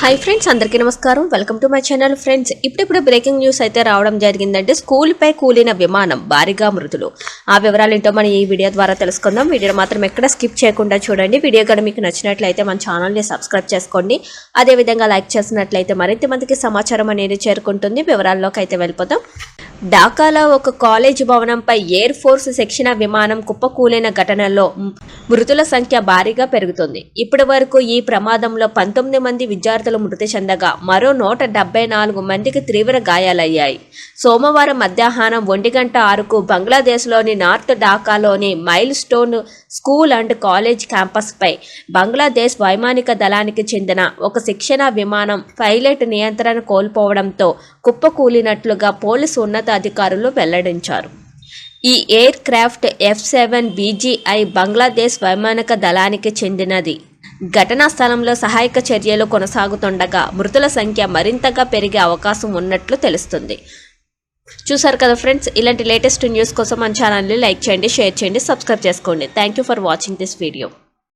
Hi friends అందరికీ నమస్కారం. Welcome to my channel friends ఇప్పుడిప్పుడు బ్రేకింగ్ న్యూస్ అయితే రావడం జరిగిందంటే స్కూల్పై కూలిన విమానం భారీగా మృతులు ఆ వివరాలు ఏంటో మనం ఈ వీడియో ద్వారా తెలుసుకుందాం. వీడియో మాత్రం ఎక్కడ స్కిప్ చేయకుండా చూడండి. వీడియో కానీ మీకు నచ్చినట్లయితే మన ఛానల్ని సబ్స్క్రైబ్ చేసుకోండి. అదేవిధంగా లైక్ చేసినట్లయితే మరింత మందికి సమాచారం అనేది చేరుకుంటుంది. వివరాల్లోకి అయితే వెళ్ళిపోతాం ఢాకాలో ఒక కాలేజ్ భవనంపై ఎయిర్ ఫోర్స్ శిక్షణ విమానం కుప్పకూలిన ఘటనలో మృతుల సంఖ్య భారీగా పెరుగుతుంది. ఇప్పటి వరకు ఈ ప్రమాదంలో పంతొమ్మిది మంది విద్యార్థులు మృతి చెందగా మరో నూట డెబ్బై నాలుగు మందికి తీవ్ర గాయాలయ్యాయి. సోమవారం మధ్యాహ్నం ఒంటి గంట ఆరుకు బంగ్లాదేశ్లోని నార్త్ ఢాకాలోని milestone school and college క్యాంపస్పై బంగ్లాదేశ్ వైమానిక దళానికి చెందిన ఒక శిక్షణ విమానం పైలట్ నియంత్రణ కోల్పోవడంతో కుప్పకూలినట్లుగా పోలీసు ఉన్నతాధికారులు వెల్లడించారు. ఈ aircraft F seven BGI Bangladesh వైమానిక దళానికి చెందినది. ఘటనా స్థలంలో సహాయక చర్యలు కొనసాగుతుండగా మృతుల సంఖ్య మరింతగా పెరిగే అవకాశం ఉన్నట్లు తెలుస్తుంది. చూసారు కదా ఫ్రెండ్స్ ఇలాంటి లేటెస్ట్ న్యూస్ కోసం మన ఛానల్ని లైక్ చేయండి షేర్ చేయండి సబ్స్క్రైబ్ చేసుకోండి. Thank you for watching this video